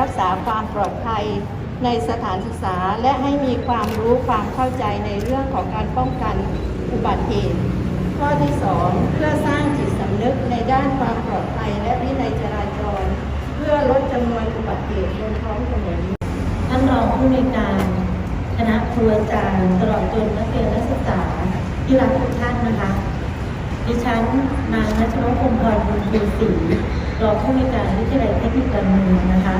รักษาความปลอดภัยในสถานศึกษา และให้มีความรู้ความเข้าใจในเรื่องของการป้องกันอุบัติเหตุ ข้อที่สองเพื่อสร้างจิตสำนึกในด้านความปลอดภัยและวินัยจราจร เพื่อลดจำนวนอุบัติเหตุบนท้องถนนท่านรองผู้ในการคณะครูอาจารย์ตลอดจนนักเรียนนักศึกษาที่รักทุกท่านนะคะ ดิฉันนางนัชนกพงศ์พรบุญเพียรศรี รองผู้ในวยการวิทยาลัยเทคนิคดำเนินนะคะ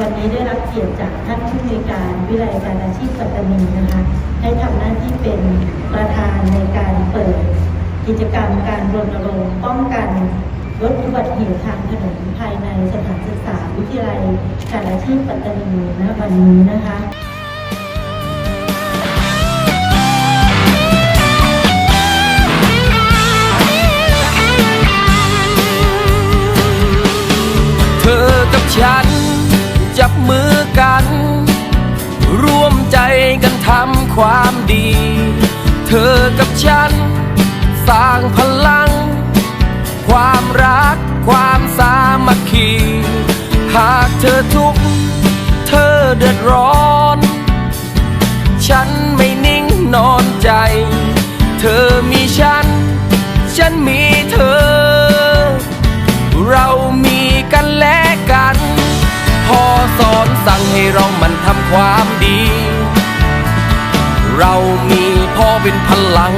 วันนี้ได้รับเกียรติจากท่านผู้ในวยการวิทยาลัยการอาชีพปัตตานีนะคะให้ทำหน้าที่เป็นประธานในการเปิด กิจกรรมการรณรงค์ป้องกันลดอุบัติเหตุทางถนนภายในสถานศึกษาวิทยาลัยการอาชีพปัตตานีณวันนี้นะคะ ใจกันทำความดี เธอกับฉัน สร้างพลัง ความรักความสามัคคี หากเธอทุกข์เธอเดือดร้อน ฉันไม่นิ่งนอนใจ เธอมีฉัน ฉันมีเธอ เรามีกันและกัน พอสอนสั่งให้เรามันทำความ เรามีพ่อเป็นพลัง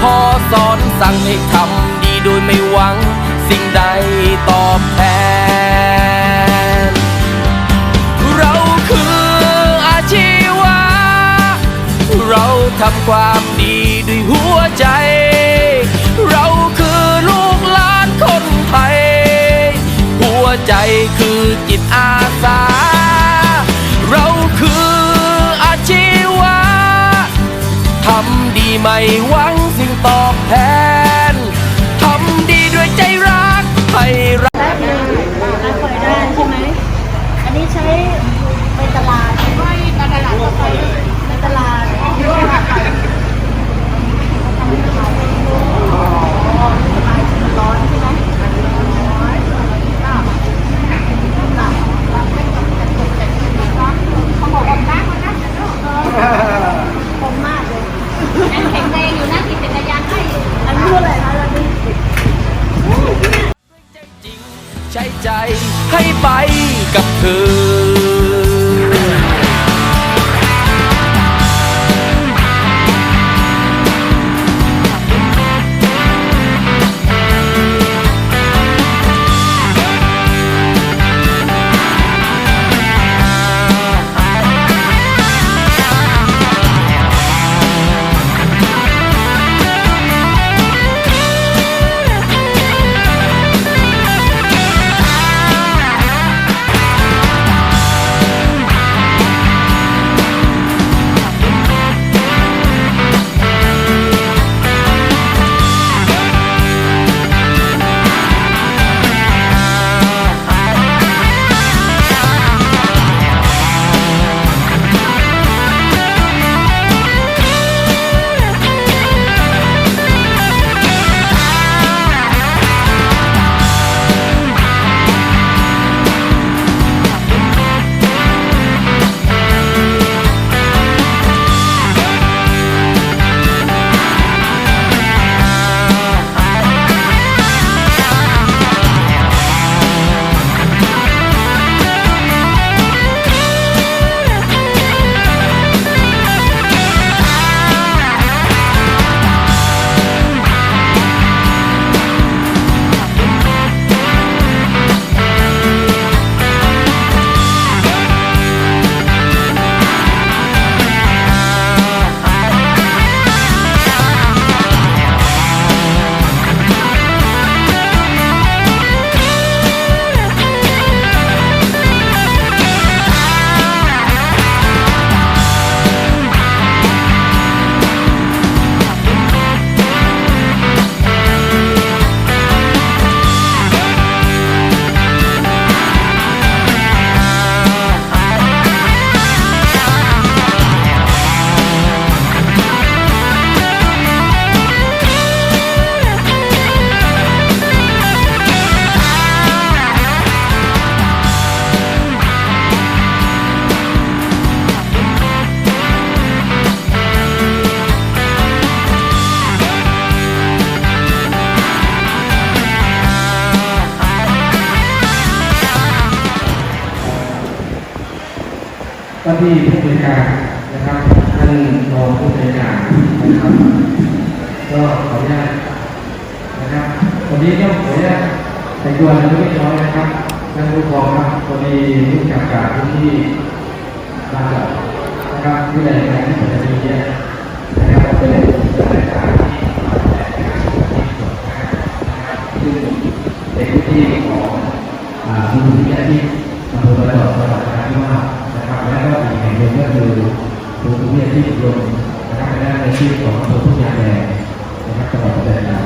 พ่อสอนสั่งให้ทำดีโดยไม่หวัง สิ่งใดตอบแทน เราคืออาชีวะ เราทำความดีด้วยหัวใจ เราคือลูกหลานคนไทย หัวใจคือจิตอาสาเราำ ใจให้ไปกับเธอ ที่ผู้บริการนะครับท่านรองผู้บริการนะครับ ก็ขออนุญาตนะครับวันนี้ก็ขออนุญาตแต่งตัวเล็กน้อยนะครับท่านผู้กองครับวันนี้ผู้จัดการพื้นที่บาจากนะครับที่ได้งานที่ผมจะมีเนี่ยนะครับเป็นรายการที่ซึ่งเป็นพื้นที่ของอ่ามูลนิธิ นะครับและก็อีกแห่งหนึ่งก็คือศูนย์วิทยาที่ยมนะครับและในชื่อของอำเภอทุ่งยางแดงนะครับจังหวัดพัทยา